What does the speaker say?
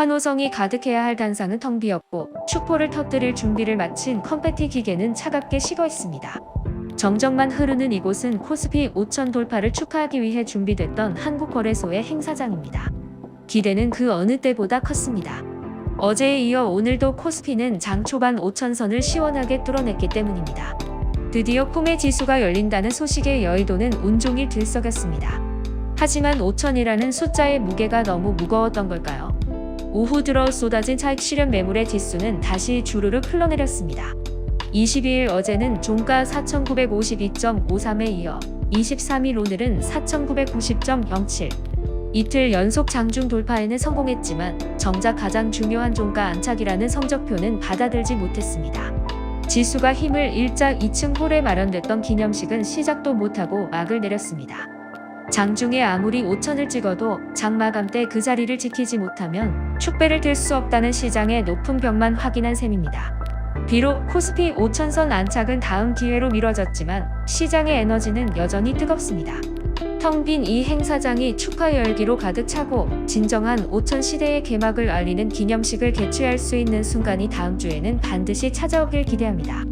환호성이 가득해야 할 단상은 텅 비었고 축포를 터뜨릴 준비를 마친 컴패티 기계는 차갑게 식어 있습니다. 정적만 흐르는 이곳은 코스피 5천 돌파를 축하하기 위해 준비됐던 한국거래소의 행사장입니다. 기대는 그 어느 때보다 컸습니다. 어제에 이어 오늘도 코스피는 장 초반 5천선을 시원하게 뚫어냈기 때문입니다. 드디어 폼의 지수가 열린다는 소식에 여의도는 온종일 들썩였습니다. 하지만 5천이라는 숫자의 무게가 너무 무거웠던 걸까요? 오후 들어 쏟아진 차익 실현 매물의 지수는 다시 주르륵 흘러내렸습니다. 22일 어제는 종가 4,952.53에 이어 23일 오늘은 4,990.07 이틀 연속 장중 돌파에는 성공했지만 정작 가장 중요한 종가 안착이라는 성적표는 받아들지 못했습니다. 지수가 힘을 일자 2층 홀에 마련됐던 기념식은 시작도 못하고 막을 내렸습니다. 장중에 아무리 5천을 찍어도 장마감 때 그 자리를 지키지 못하면 축배를 들 수 없다는 시장의 높은 벽만 확인한 셈입니다. 비록 코스피 5천선 안착은 다음 기회로 미뤄졌지만 시장의 에너지는 여전히 뜨겁습니다. 텅 빈 이 행사장이 축하 열기로 가득 차고 진정한 5천 시대의 개막을 알리는 기념식을 개최할 수 있는 순간이 다음 주에는 반드시 찾아오길 기대합니다.